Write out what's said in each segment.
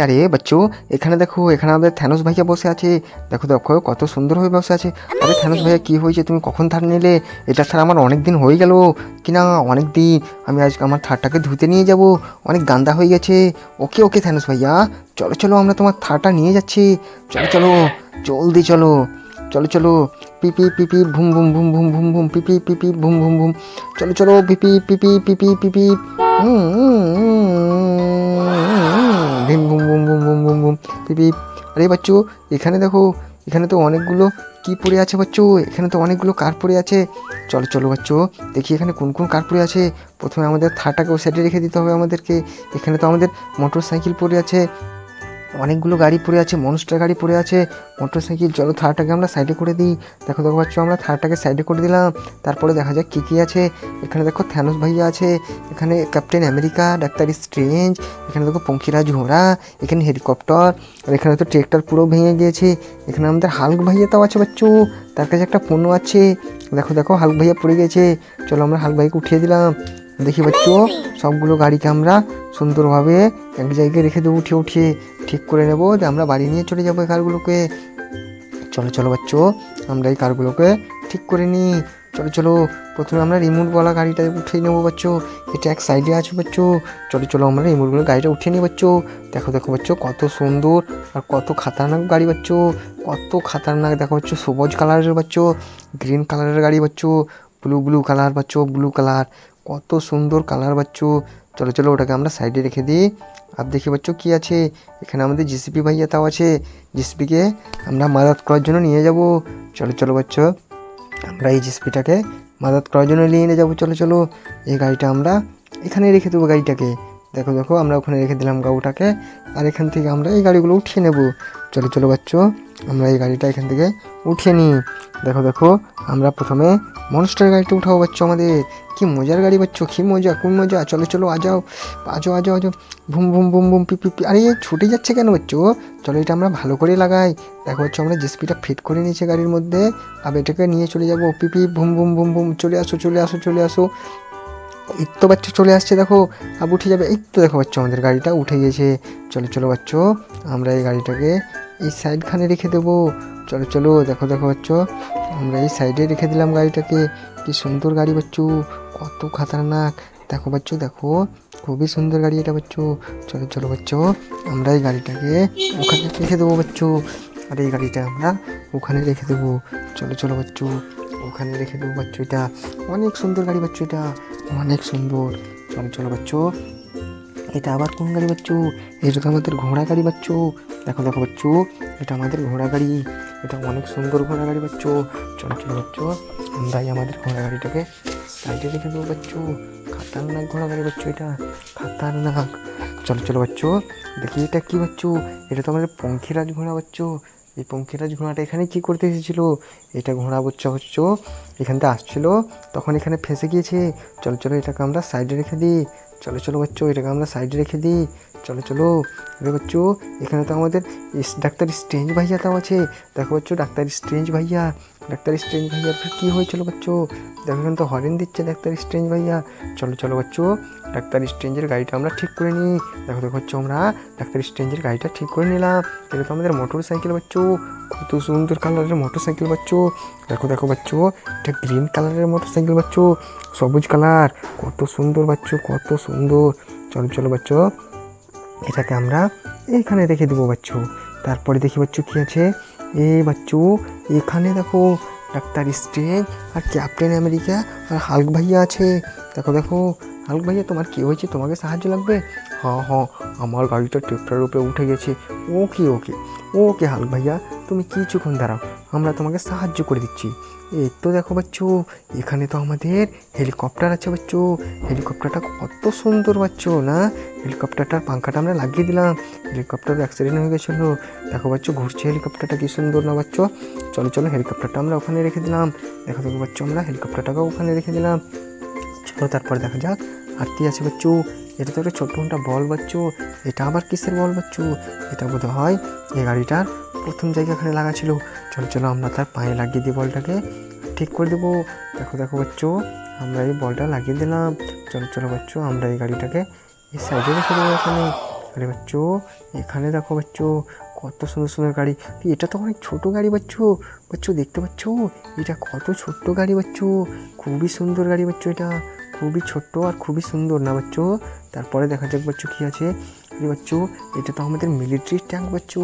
আরে বাচ্চু এখানে দেখো এখানে আমাদের থ্যানোস ভাইয়া বসে আছে দেখো দেখো কত সুন্দর হয়ে বসে আছে আরে থ্যানোস ভাইয়া কি হয়েছে তুমি কখন থার নিলে এটা ছাড়া আমার অনেক দিন হয়ে গেল কি না অনেক দিন আমি আজ আমার থারটাকে ধুতে নিয়ে যাব অনেক গান্দা হয়ে গেছে ওকে ওকে থ্যানোস ভাইয়া চলো চলো আমরা তোমার থারটা নিয়ে যাচ্ছি চলো চলো জলদি চলো চলো চলো পিপি পিপি ভুম ভুম ভুম ভুম ভুম ভুম পিপি পিপি ভুম ভুম ভুম চলো চলো পিপি পিপি পিপি পিপি হুম, হুম, বুম ভুম পিপি আরে বাচ্চু, এখানে দেখো, এখানে তো অনেকগুলো কি পড়ে আছে বাচ্চু? এখানে তো অনেকগুলো কার পড়ে আছে। চলো চলো বাচ্চু, দেখি এখানে কোন কোন কার পড়ে আছে। প্রথমে আমাদের থাটাকে ও সাইডে রেখে দিতে হবে আমাদেরকে। এখানে তো আমাদের মোটর সাইকেল পড়ে আছে। অনেকগুলো গাড়ি পড়ে আছে মনস্টার গাড়ি পড়ে আছে। মোটর সাইকেল চলো থারটাকে আমরা সাইডে করে দিই। দেখো দেখো পাচ্ছ আমরা থারটাকে সাইডে করে দিলাম। তারপরে দেখা যাক কী কী আছে। এখানে দেখো থ্যানোস ভাইয়া আছে। এখানে ক্যাপ্টেন আমেরিকা ডাক্তার স্ট্রেঞ্জ এখানে দেখো পঙ্খিরাজ ঘোড়া এখানে হেলিকপ্টার আর এখানে তো ট্রেকটার পুরো ভেঙে গিয়েছে। এখানে আমাদের হাল্ক ভাইয়া তাও আছে বাচ্চু তার কাছে একটা ফোনও আছে। দেখো দেখো হাল্ক ভাইয়া পড়ে গেছে। চলো, আমরা হাল্ক ভাইকে উঠিয়ে দিলাম। দেখি বাচ্চু সবগুলো গাড়িকে আমরা সুন্দরভাবে এক জায়গায় রেখে দেবো উঠে উঠিয়ে ঠিক করে নেব দিয়ে আমরা বাড়ি নিয়ে চলে যাব এই কারগুলোকে। চলো চলো বাচ্চো আমরা এই কারগুলোকে ঠিক করে নিই। চলো চলো প্রথমে আমরা রিমোটওয়ালা গাড়িটা উঠিয়ে নেব বাচ্চো। এটা এক সাইডে আছে বাচ্চো। চলো চলো আমরা রিমোটগুলো গাড়িটা উঠিয়ে নিই বাচ্চো। দেখো দেখো বাচ্চো কত সুন্দর আর কত খাতারনাক গাড়ি বাচ্চো। কত খাতারনাক দেখো বাচ্চো সবুজ কালারের বাচ্চো গ্রিন কালারের গাড়ি বাচ্চো ব্লু ব্লু কালার বাচ্চো ব্লু কালার কত সুন্দর কালার বাচ্চো। চলো চলো, ওটাকে আমরা সাইডে রেখে দিই। আর দেখি বাচ্চো কী আছে। এখানে আমাদের জিসিপি ভাইয়া তাও আছে। জিসপিকে আমরা মাদাত করার জন্য নিয়ে যাব। চলো চলো বাচ্চো, আমরা এই জিসপিটাকে মাদাত করার জন্য নিয়ে নিয়ে যাব। চলো চলো, এই গাড়িটা আমরা এখানে রেখে দেবো গাড়িটাকে। দেখো দেখো, আমরা ওখানে রেখে দিলাম গাউটাকে। আর এখান থেকে আমরা এই গাড়িগুলো উঠিয়ে নেব। চলো চলো বাচ্চো, আমরা এই গাড়িটা এখান থেকে উঠিয়ে নিই। দেখো দেখো, আমরা প্রথমে মনস্টার গাড়িটা উঠাও বাচ্চো আমাদের। কি মজার গাড়ি বাচ্চো, কি মজা, কোন মজা? চলো চলো, আ আজাও আজো আজো আজো ভুম ভুম ভুম ভুম, পি পি আরে ছুটে যাচ্ছে কেন বাচ্চো? চলো, এটা আমরা ভালো করে লাগাই। দেখো হচ্ছে আমরা জিসপিটা ফিট করে নিয়েছি গাড়ির মধ্যে। আর এটাকে নিয়ে চলে যাব। পিপি ভুম ভুম ভুম ভুম, চলে আসো চলে আসো চলে আসো। এই তো বাচ্চা, চলে আসছে, দেখো। আব উঠে যাবে। এই তো দেখো বাচ্চা, আমাদের গাড়িটা উঠে গেছে। চলো চলো বাচ্চো, আমরা এই গাড়িটাকে এই সাইডখানে রেখে দেবো। চলো চলো, দেখো দেখো বাচ্চো। আমরা এই সাইডে রেখে দিলাম গাড়িটাকে। কি সুন্দর গাড়ি বাচ্চু, কত খাতারনাক। দেখো বাচ্চু, দেখো, খুবই সুন্দর গাড়ি এটা বাচ্চু। চলো চলো বাচ্চু, আমরা এই গাড়িটাকে ওখানে রেখে দেবো বাচ্চু। আর এই গাড়িটা আমরা ওখানে রেখে দেবো। চলো চলো বাচ্চু, ওখানে রেখে দেবো বাচ্চু এটা। অনেক সুন্দর গাড়ি বাচ্চু এটা, অনেক সুন্দর। চলো চলো বাচ্চু, এটা আবার কোন গাড়ি বাচ্চু? এটা তো আমাদের ঘোড়া গাড়ি বাচ্চু। দেখো দেখো বাচ্চু, এটা আমাদের ঘোড়া গাড়ি। এটা অনেক সুন্দর ঘোড়া গাড়ি বাচ্চু। চলো চলো বাচ্চু। আমরাই আমাদের ঘোড়া গাড়িটাকে সাইডে রেখে দেবো বাচ্চু। খাতারনাক ঘোড়া গাড়ি বাচ্চু এটা, খাতারনাক। চলো চলো বাচ্চু, দেখি এটা কি বাচ্চু? এটা তো আমাদের পঙ্খিরাজ ঘোড়া বাচ্চু। এই পঙ্খিরাজ ঘোড়াটা এখানে কি করতে এসেছিল? এটা ঘোড়া বাচ্চা হচ্ছে এখান থেকে আসছিল, তখন এখানে ফেসে গিয়েছে। চলো চলো, এটাকে আমরা সাইডে রেখে দিই। চলো চলো বাচ্চো, এটাকে আমরা সাইডে রেখে দিই। চলো চলো আরে বাচ্চো, এখানে তো আমাদের ডাক্তার স্ট্রেঞ্জ ভাইয়া তাও আছে। দেখো বাচ্চো, ডাক্তার স্ট্রেঞ্জ ভাইয়া ডাক্তার স্ট্রেঞ্জ ভাইয়ার কী হয়েছিল বাচ্চো? দেখো এখানে তো, হরেন দিচ্ছে ডাক্তার স্ট্রেঞ্জ ভাইয়া। চলো চলো বাচ্চো, ডাক্তার স্ট্রেঞ্জের গাড়িটা আমরা ঠিক করে নিই। দেখো দেখো বাচ্চো, আমরা ডাক্তার স্ট্রেঞ্জের গাড়িটা ঠিক করে নিলাম। এটা তো আমাদের মোটর সাইকেল বাচ্চো, কত সুন্দর কালারের মোটর সাইকেল বাচ্চো। দেখো দেখো বাচ্চো, এটা গ্রিন কালারের মোটর সাইকেল বাচ্চো, সবুজ কালার, কত সুন্দর বাচ্চো, কত সুন্দর। চলো চলো বাচ্চো, এটাকে আমরা এখানে রেখে দেবো বাচ্চু। তারপরে দেখি বাচ্চু কী আছে। এ বাচ্চু, এখানে দেখো ডাক্তার স্ট্রেঞ্জ আর ক্যাপ্টেন আমেরিকা আর হাল্ক ভাইয়া আছে। দেখো দেখো, হাল্ক ভাইয়া, তোমার কী হয়েছে? তোমাকে সাহায্য লাগবে? হ্যাঁ হ্যাঁ আমার গাড়িটা ট্রেক্টরের উপরে উঠে গেছে। ওকে ওকে ওকে হাল্ক ভাইয়া, তুমি কিছুক্ষণ দাঁড়াও, আমরা তোমাকে সাহায্য করে দিচ্ছি। এই তো দেখো বাচ্চু, এখানে তো আমাদের হেলিকপ্টার আছে বাচ্চু। হেলিকপ্টারটা কত সুন্দর বাচ্চু, না? হেলিকপ্টারটার পাঙ্খাটা আমরা লাগিয়ে দিলাম। হেলিকপ্টার অ্যাক্সিডেন্ট হয়ে গেছিল। দেখো বাচ্চু, ঘুরছে হেলিকপ্টারটা কি সুন্দর না বাচ্চু? চলো চলো হেলিকপ্টারটা আমরা ওখানে রেখে দিলাম। দেখো দেখো বাচ্চু, আমরা হেলিকপ্টারটাকেও ওখানে রেখে দিলাম। চলো, তারপর দেখা যাক আর কি আছে বাচ্চু। এটা তো একটা ছোট্ট বল বাচ্চু। এটা আবার কিসের বল বাচ্চু? এটা বোধ হয় এই গাড়িটার প্রথম জায়গা এখানে লাগা ছিল। চলো চলো, আমরা তার পায়ে লাগিয়ে দিই বলটাকে। ঠিক করে দেবো। দেখো দেখো, বাচ্চো, আমরা এই বলটা লাগিয়ে দিলাম। চলো চলো, বাচ্চু, আমরা এই গাড়িটাকে এই সাইডে রেখে দেবো এখানে। আরে বাচ্চো, এখানে দেখো, বাচ্চো, কত সুন্দর সুন্দর গাড়ি। এটা তো অনেক ছোট গাড়ি, বাচ্চো। বাচ্চো, দেখতে পাচ্ছ? এটা কত ছোট্ট গাড়ি, বাচ্চো। খুবই সুন্দর গাড়ি, বাচ্চো, এটা। খুবই ছোট্ট আর খুবই সুন্দর, না, বাচ্চো? তারপরে দেখা যাক, বাচ্চো, কী আছে। আরে বাচ্চো এটা তো আমাদের মিলিটারি ট্যাঙ্ক বাচ্চো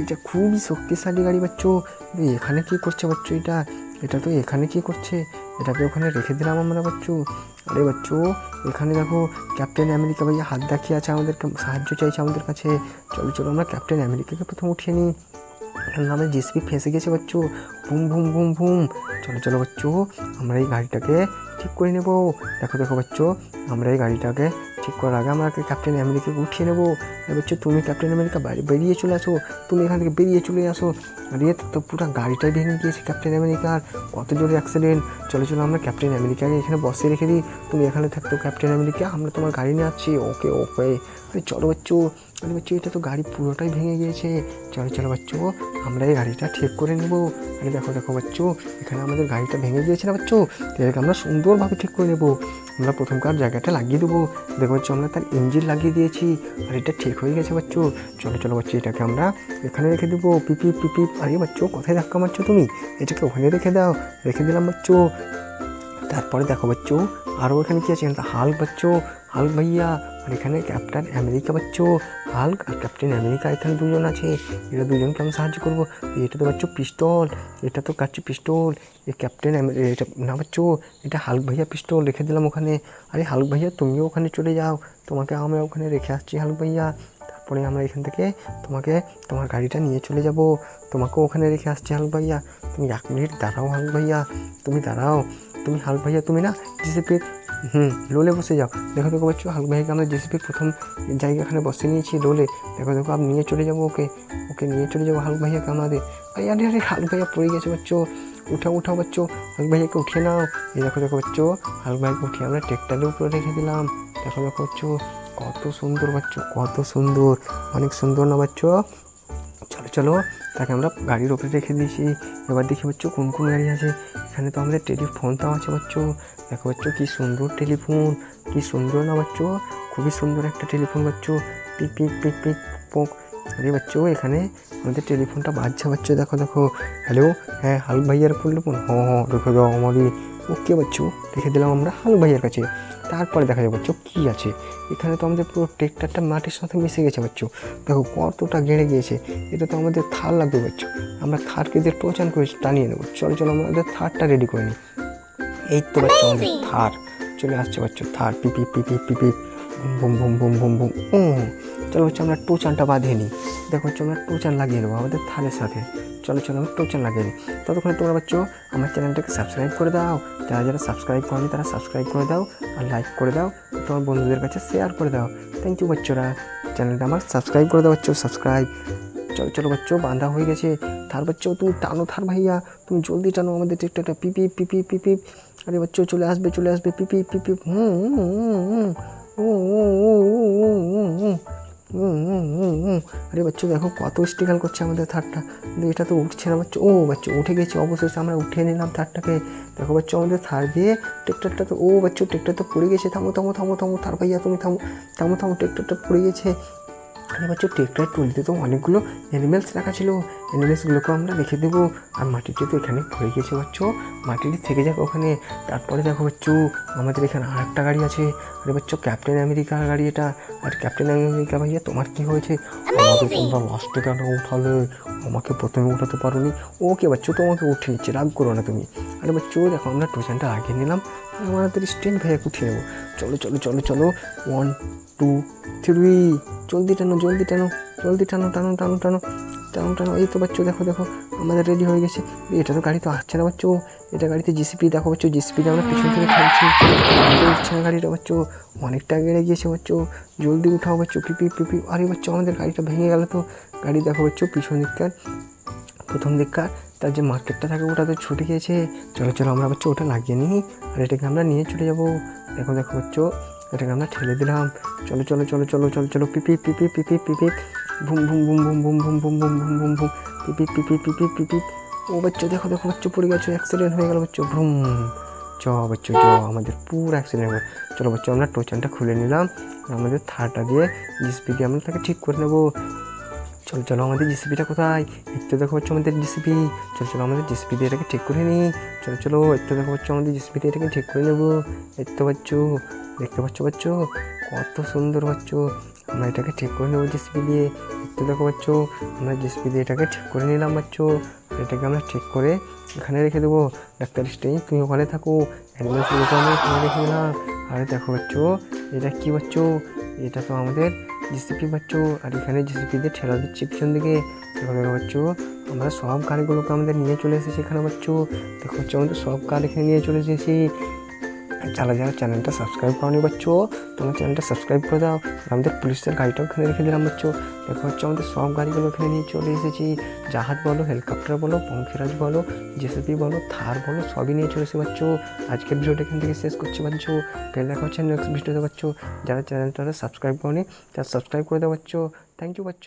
এটা খুবই শক্তিশালী গাড়ি বাচ্চো এখানে কী করছে বাচ্চো এটা? এটা তো এখানে কী করছে? এটাকে ওখানে রেখে দিলাম আমরা বাচ্চু আরে বাচ্চো এখানে দেখো ক্যাপ্টেন আমেরিকা ভাইয়া হাত দেখিয়ে আছে আমাদেরকে, সাহায্য চাইছে আমাদের কাছে। চলো চলো আমরা ক্যাপ্টেন আমেরিকাকে প্রথম উঠিয়ে নিই। আমাদের জিসপি ফেঁসে গেছে বাচ্চু ভুম ভুম বুম ভুম। চলো চলো বাচ্চো আমরা এই গাড়িটাকে ঠিক করে নেব। দেখো দেখো বাচ্চু আমরা এই গাড়িটাকে ঠিক করার আগে আমরা ক্যাপ্টেন আমেরিকাকে উঠিয়ে নেব। এবার তুমি ক্যাপ্টেন আমেরিকা বাইরে বেরিয়ে চলে আসো। তুমি এখান থেকে বেরিয়ে চলে আসো। রে তো পুরো গাড়িটাই ভেঙে গিয়েছে ক্যাপ্টেন আমেরিকার। কত জোরে অ্যাক্সিডেন্ট চলে, চলো, আমরা ক্যাপ্টেন আমেরিকাকে এখানে বসে রেখে দিই। তুমি এখানে থাকতো ক্যাপ্টেন আমেরিকা, আমরা তোমার গাড়ি নিয়ে আসছি। ওকে ওকে। চলো, বাচ্চু। আরে বাচ্চু এটা তো গাড়ি পুরোটাই ভেঙে গিয়েছে। চলো চলো বাচ্চু, আমরা এই গাড়িটা ঠিক করে নেব। আরে দেখো দেখো বাচ্চু, এখানে আমাদের গাড়িটা ভেঙে গিয়েছে না বাচ্চু? এটাকে আমরা সুন্দরভাবে ঠিক করে নেব। আমরা প্রথমকার জায়গাটা লাগিয়ে দেবো। দেখো বাচ্চু, আমরা তার ইঞ্জিন লাগিয়ে দিয়েছি। আর এটা ঠিক হয়ে গেছে বাচ্চু। চলো চলো বাচ্চু, এটাকে আমরা এখানে রেখে দেবো। পিপি পিপি আরে বাচ্চু, কোথায় ধাক্কা মারছো তুমি? এটাকে ওখানে রেখে দাও। রেখে দিলাম বাচ্চু। তারপরে দেখো বাচ্চু আরও এখানে কী আছে? হাল বাচ্চু। হাল্ক ভাইয়া এখানে ক্যাপ্টেন আমেরিকা বাচ্চু হাল্ক আর ক্যাপ্টেন আমেরিকা, এখানে দুজন আছে। এরা দুজনকে আমি সাহায্য করব। এটা তো বাচ্চু পিস্তল, এটা তো কাচ্চু পিস্তল, এ ক্যাপ্টেন এটা না বাচ্চু, এটা হাল্ক ভাইয়া পিস্তল রেখে দিলাম ওখানে। আরে হাল্ক ভাইয়া, তুমিও ওখানে চলে যাও। তোমাকে আমরা ওখানে রেখে আসছি হাল্ক ভাইয়া। তারপরে আমরা এখান থেকে তোমাকে, তোমার গাড়িটা নিয়ে চলে যাব। তোমাকেও ওখানে রেখে আসছি হাল্ক ভাইয়া। তুমি এক মিনিট দাঁড়াও হাল্ক ভাইয়া। তুমি দাঁড়াও। তুমি হাল্ক ভাইয়া, তুমি না জিসিপির হুম লোলে বসে যাও। দেখো দেখো বাচ্চু হাল্ক ভাইকে আমরা জিসিপির প্রথম জায়গা এখানে বসে নিয়েছি লোলে দেখো দেখো আমি নিয়ে চলে যাব ওকে। ওকে নিয়ে চলে যাব হাল্ক ভাইয়াকে আমাদের আরে আরে আরে, হাল্ক ভাইয়া পড়ে গেছে বাচ্চো। উঠাও উঠাও বাচ্চো। হাল্ক ভাইয়াকে উঠিয়ে নাও। এই দেখো দেখো বাচ্চো, হাল্ক ভাইকে উঠিয়ে আমরা ট্রেকটারের উপরে রেখে দিলাম। দেখো দেখো বাচ্চো, কত সুন্দর বাচ্চো, কত সুন্দর, অনেক সুন্দর না বাচ্চো? চলো চলো, তাকে আমরা গাড়ির ওপরে রেখে দিয়েছি। এবার দেখি বাচ্চো, কোন কোন গাড়ি আছে? এখানে তো আমাদের টেলিফোন তো আছে বাচ্চো। দেখো বাচ্চো, কি সুন্দর টেলিফোন, কি সুন্দর না বাচ্চো? খুবই সুন্দর একটা টেলিফোন বাচ্চো। পিক পিক পিক পিক, পোক। আরে বাচ্চো, এখানে আমাদের টেলিফোনটা বাজছে বাচ্চো। দেখো দেখো। হ্যালো হ্যাঁ হালুক ভাইয়ার টেলিফোন হ্যাঁ হ্যাঁ দেখো দাও আমারই। ওকে বাচ্চো রেখে দিলাম আমরা হালু ভাইয়ার কাছে। তারপরে দেখা যাবে বাচ্চো কী আছে। এখানে তো আমাদের পুরো ট্রেক্টারটা মাটির সাথে মিশে গেছে বাচ্চো দেখো কতটা গেড়ে গিয়েছে। এটা তো আমাদের থার লাগবে বাচ্চো আমরা থারকে যে টোচান করে টানিয়ে নেব। চলো চলো আমাদের থারটা রেডি করে নিই। এই তো বাচ্চা আমাদের থার। চলে আসছে বাচ্চা থার। পিপি পিপি পিপি boom boom boom boom boom ও চলো হচ্ছে আমরা টোচানটা বাঁধিয়ে নিই। দেখো হচ্ছে আমরা টোচান লাগিয়ে নেব আমাদের থারের সাথে। চলো চলো আমরা টোচান লাগিয়ে ততক্ষণে তোমরা বাচ্চো আমার চ্যানেলটাকে সাবস্ক্রাইব করে দাও যারা যারা সাবস্ক্রাইব করেনি তারা সাবস্ক্রাইব করে দাও আর লাইক করে দাও তোমার বন্ধুদের কাছে শেয়ার করে দাও থ্যাংক ইউ বাচ্চোরা চ্যানেলটা আমার সাবস্ক্রাইব করে দাও বাচ্চো সাবস্ক্রাইব চলো চলো বাচ্চো বাঁধা হয়ে গেছে থার বাচ্চো তুমি টানো থার ভাইয়া তুমি জলদি টানো আমাদের ট্রেক্টরটা পিপি পিপি পিপি আরে বাচ্চো চলে আসবে চলে আসবে পিপি পিপি হুম হুম হুম হুম হুম হুম হুম হুম আরে বাচ্চো, দেখো কত স্ট্রাগল করছে আমাদের থারটা কিন্তু এটা তো উঠছে না বাচ্চো। ও বাচ্চো, উঠে গেছে, অবশেষে আমরা উঠিয়ে নিলাম থারটাকে দেখো বাচ্চো, আমাদের থার দিয়ে ট্রেক্টরটা তো, ও বাচ্চো ট্রেক্টর তো পড়ে গেছে। থামো থামো থামো থামো থার ভাইয়া, তুমি থামো। থামো থামো ট্রেক্টরটা পড়ে গেছে। আরে বাচ্চা ট্রেক্টর টুলিতে তো অনেকগুলো অ্যানিমেলস রাখা ছিল। অ্যানিমেলসগুলোকেও আমরা রেখে দেবো। আর মাটিটি তো এখানে পড়ে গেছে বাচ্চো মাটিটি থেকে যাক ওখানে। তারপরে দেখো বাচ্চু আমাদের এখানে আর একটা গাড়ি আছে। আরে বাচ্চো ক্যাপ্টেন আমেরিকার গাড়ি এটা? আর ক্যাপ্টেন আমেরিকা ভাইয়া তোমার কী হয়েছে? আমাকে তোমরা লাস্টে কেন উঠালে। আমাকে প্রথমে উঠাতে পারোনি। ওকে বাচ্চো তোমাকে উঠে নিচ্ছে রাগ করো না তুমি। আরে বাচ্চো দেখো আমরা টোচানটা আগে নিলাম। আমাদের স্ট্যান্ড ভাইয়াকে উঠিয়ে নেব। চলো চলো চলো চলো। ওয়ান টু থ্রি জলদি টানো জলদি টানো জলদি টানো টানো টানো টানো। টানো টানো এই তো বাচ্চো দেখো দেখো আমাদের রেডি হয়ে গেছে এটা তো গাড়ি তো আসছে না বাচ্চো এটা গাড়িতে জিসিপি দেখো বাচ্চো জিসিপিতে আমরা পিছন থেকে ঠেলছি উঠছে না গাড়িটা বাচ্চো অনেকটা গেড়ে গিয়েছে বাচ্চো জলদি উঠাও বাচ্চো পিপি পিপি আরে বাচ্চো আমাদের গাড়িটা ভেঙে গেল তো গাড়ি দেখো বাচ্চো পিছন দিককার প্রথম দিককার তার যে মার্কেটটা থাকে ওটা তো ছুটে গিয়েছে চলো চলো আমরা বাচ্চা ওটা লাগিয়ে নিই আর এটাকে আমরা নিয়ে চলে যাব দেখো দেখো বাচ্চো এটাকে আমরা ঠেলে দিলাম চলো চলো চলো চলো চলো চলো পিপি পিপি পিপি পিপি ভুম ভুম ভুম ভুম ভুম ভুম ভুম ভুম ভুম ভুম ভুম পিপি পিপি পিপি পিপি ও বাচ্চা দেখো দেখো বাচ্চা পড়ে গেছো অ্যাক্সিডেন্ট হয়ে গেল বাচ্চা ভ্রুম চ বাচ্চু চ আমাদের পুরো অ্যাক্সিডেন্ট হবে চলো বাচ্চু আমরা টোচানটা খুলে নিলাম আমাদের থারটা দিয়ে জিসিপি দিয়ে আমরা তাকে ঠিক করে নেব চলো চলো আমাদের জিসিপিটা কোথায় একটু দেখো পাচ্ছ আমাদের জিসিপি চলো চলো আমাদের জিসিপি দিয়ে এটাকে ঠিক করে নিই চলো চলো একটু দেখো পাচ্ছ আমাদের জিসিপি দিয়ে এটাকে ঠিক করে নেব দেখতে পাচ্ছ দেখতে পাচ্ছ পাচ্ছ কত সুন্দর পাচ্ছ আমরা এটাকে ঠিক করে নেব জিসিপি দিয়ে। একটু দেখো পাচ্ছ আমরা জিসিপি দিয়ে এটাকে ঠিক করে নিলাম পাচ্ছ এটাকে আমরা ঠিক করে এখানে রেখে দেবো। ডাক্তার স্টেজ তুমি ওখানে থাকো। অ্যাম্বুলেন্স রেখে দিলাম। আরে দেখো পাচ্ছ এটা কী পাচ্ছ এটা তো আমাদের জিসিপি পাচ্ছ আর এখানে জিসিপি দিয়ে ঠেলা দিচ্ছি পিছন দিকে। দেখো দেখো পাচ্ছ আমরা সব গাড়িগুলোকে আমাদের নিয়ে চলে এসেছি এখানে পাচ্ছ দেখো পাচ্ছ আমাদের সব কার এখানে নিয়ে চলে এসেছি। যারা যারা চ্যানেলটা সাবস্ক্রাইব করনি পাচ্ছ তোমার চ্যানেলটা সাবস্ক্রাইব করে দাও। আমাদের পুলিশের গাড়িটাও এখানে রেখে দিলাম পাচ্ছ দেখো হচ্ছে আমাদের সব গাড়িগুলো এখানে নিয়ে চলে এসেছি। জাহাজ বলো হেলিকপ্টার বলো, পঙ্খিরাজ বলো জেসিপি বলো, থার বলো, সবই নিয়ে চলে এসে পাচ্ছ আজকের ভিডিওটা এখান থেকে শেষ করতে পারছ ফের দেখা হচ্ছে নেক্সট ভিডিওতে পাচ্ছ যারা চ্যানেলটা সাবস্ক্রাইব করনি, তারা সাবস্ক্রাইব করে দেওয়া পাচ্ছ থ্যাংক ইউ পাচ্ছ